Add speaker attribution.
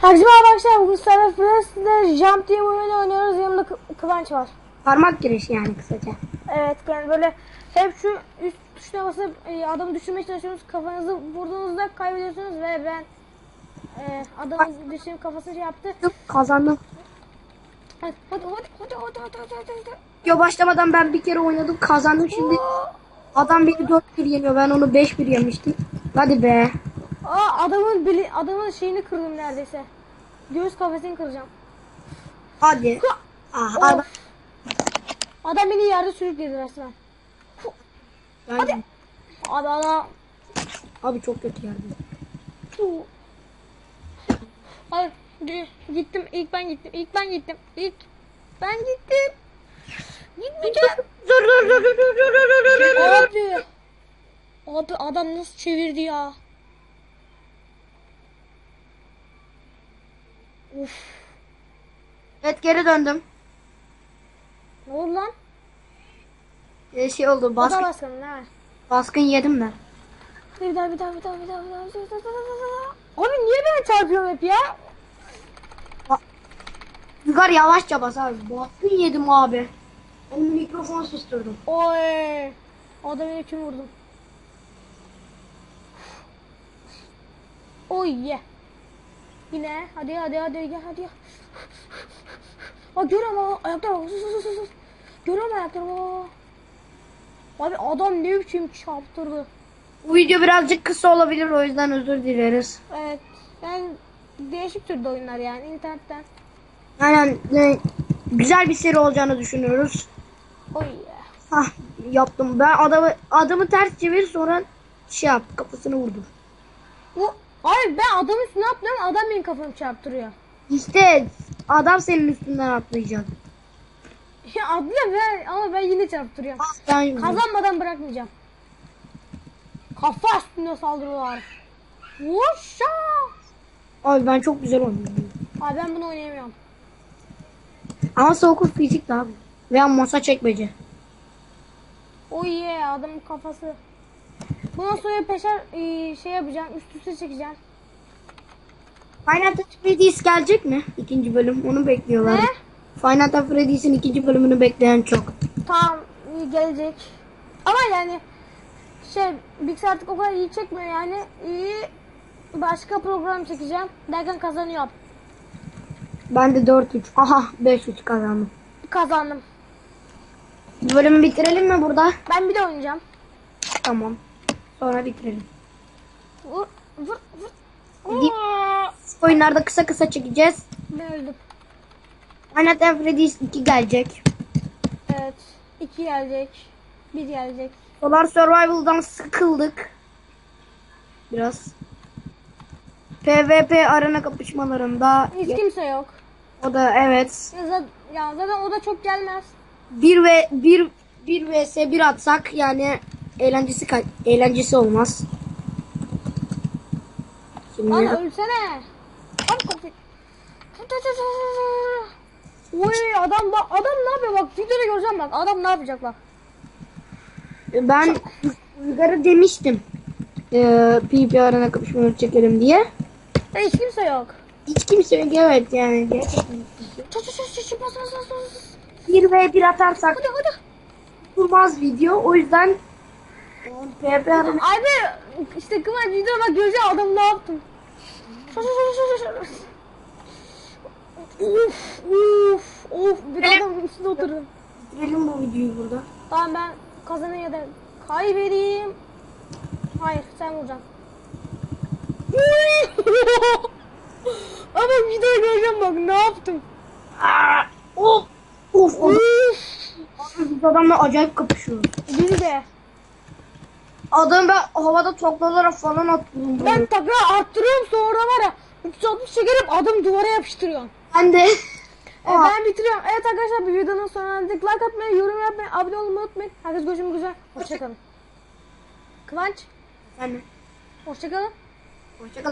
Speaker 1: Herkese arkadaşlar. Bugün Cyber Fresh'de Jump diye bir oyun oynuyoruz. Yanımda Kı- Kıvanç var.
Speaker 2: Parmak girişi yani kısaca.
Speaker 1: Evet yani böyle hep şu üst tuşuna basıp e, adamı düşürmeye çalışıyorsunuz. Kafanızı vurduğunuzda kaybediyorsunuz ve ben e, adamı düşürüp kafasını şey yaptı.
Speaker 2: Kazandım.
Speaker 1: Hadi hadi hadi hadi hadi hadi hadi hadi.
Speaker 2: Yo başlamadan ben bir kere oynadım kazandım şimdi adam beni 4-1 yeniyor ben onu 5-1 yemiştim. Hadi be.
Speaker 1: Aa adamın bili, adamın şeyini kırdım neredeyse. Göğüs kafesini kıracağım.
Speaker 2: Hadi. Ah, adam.
Speaker 1: adam beni yerde sürükledi resmen.
Speaker 2: Ben... Hadi.
Speaker 1: Abi adam.
Speaker 2: Abi çok kötü yerde.
Speaker 1: Hayır. Gittim. İlk ben gittim. İlk ben gittim. İlk ben gittim. Gitmeyeceğim.
Speaker 2: Dur dur dur dur dur dur dur dur.
Speaker 1: Abi. Abi adam nasıl çevirdi ya? Uf
Speaker 2: Evet geri döndüm.
Speaker 1: ne oldu lan
Speaker 2: Ee, şey oldu baskın,
Speaker 1: baskını ne
Speaker 2: baskın yedim ben.
Speaker 1: bir daha bir daha bir daha bir daha bir daha bir daha, bir daha. Abi niye ben çarpıyorum hep ya
Speaker 2: Rüzgar yavaşça bas abi. Baskın yedim abi. Onu mikrofon susturdum.
Speaker 1: Oy adamı kim vurdum Oy ye. Yine hadi hadi hadi gel hadi. Aa görüyorum aa ayaklar bak. Sus sus sus sus. Görüyorum ayakları bak. Abi adam ne biçim çarptırdı.
Speaker 2: Bu video birazcık kısa olabilir o yüzden özür dileriz.
Speaker 1: Evet. Yani değişik türde oyunlar yani internetten.
Speaker 2: Aynen e, güzel bir seri olacağını düşünüyoruz.
Speaker 1: Oy ye.
Speaker 2: Hah yaptım. Ben adamı adamı ters çevir sonra şey yap kafasını vurdur.
Speaker 1: Bu Abi ben adamın üstüne atlıyorum adam benim kafamı çarptırıyor.
Speaker 2: İşte adam senin üstünden atlayacak.
Speaker 1: Ya atlıyor ben ama ben yine çarptırıyorum.
Speaker 2: Ah, Ben
Speaker 1: Kazanmadan bırakmayacağım. Kafa üstüne saldırıyorlar. Vuşa!
Speaker 2: Abi ben çok güzel oynuyorum.
Speaker 1: Abi ben bunu oynayamıyorum.
Speaker 2: Ama soğuk fizik abi. Veya masa çekmece.
Speaker 1: O iyi adamın kafası. Bundan sonra peşer e, şey yapacağım üst üste çekeceğim.
Speaker 2: Final Freddy's gelecek mi? İkinci bölüm. Onu bekliyorlar.
Speaker 1: Ne?
Speaker 2: Final Freddy's'in ikinci bölümünü bekleyen çok.
Speaker 1: Tamam iyi gelecek. Ama yani şey bilgisayar artık o kadar iyi çekmiyor yani. İyi başka program çekeceğim. Derken kazanıyorum.
Speaker 2: Ben de 4-3. Aha 5-3 kazandım.
Speaker 1: Kazandım.
Speaker 2: Bölümü bitirelim mi burada?
Speaker 1: Ben bir de oynayacağım.
Speaker 2: Tamam. Sonra bitirelim.
Speaker 1: Vur vur vur. Aa,
Speaker 2: Oyunlarda kısa kısa çekeceğiz.
Speaker 1: Ben öldüm.
Speaker 2: Fantasy Freddy's 2 gelecek.
Speaker 1: Evet. iki gelecek. Bir gelecek.
Speaker 2: Solar Survival'dan sıkıldık. Biraz. PvP arena kapışmalarında
Speaker 1: Hiç kimse yok.
Speaker 2: o da evet.
Speaker 1: Ya ya zaten o da çok gelmez.
Speaker 2: 1 ve 1 1 vs 1 atsak yani eğlencesi eğlencesi olmaz. Şimdi
Speaker 1: Lan ölsene. Oy adam bak adam ne yapıyor bak videoda göreceğim bak adam ne yapacak bak.
Speaker 2: ben Uygar'ı demiştim. Ee, PvP arena kapışmaları çekelim diye.
Speaker 1: Ya hiç kimse yok.
Speaker 2: Hiç kimse yok evet yani gerçekten. 1 ve 1 atarsak
Speaker 1: Hadi hadi.
Speaker 2: durmaz video. O yüzden arena
Speaker 1: Abi işte Kıvanç videoda bak göreceğim adam ne yaptım. Çat çat çat çat. Uf uf uf bir adam üstüne oturdum.
Speaker 2: bitirelim bu videoyu burada.
Speaker 1: Tamam ben kazanayım ya da kaybedeyim. Hayır sen vuracaksın. Ama videoyu göreceğim bak ne yaptım.
Speaker 2: Aa, Of of of. Biz adamla acayip kapışıyoruz.
Speaker 1: Biri de.
Speaker 2: Adam ben havada toklalara falan attım.
Speaker 1: Ben takla arttırıyorum sonra var ya 360 çekerim adım duvara yapıştırıyorum.
Speaker 2: Ben de.
Speaker 1: E,
Speaker 2: Aa.
Speaker 1: ben bitiriyorum. Evet arkadaşlar bir videonun sonuna geldik. Like atmayı, yorum yapmayı, abone olmayı unutmayın. Herkes görüşmek üzere. Hoşçakalın. Kıvanç,
Speaker 2: Ben de.
Speaker 1: hoşçakalın.
Speaker 2: Hoşçakalın.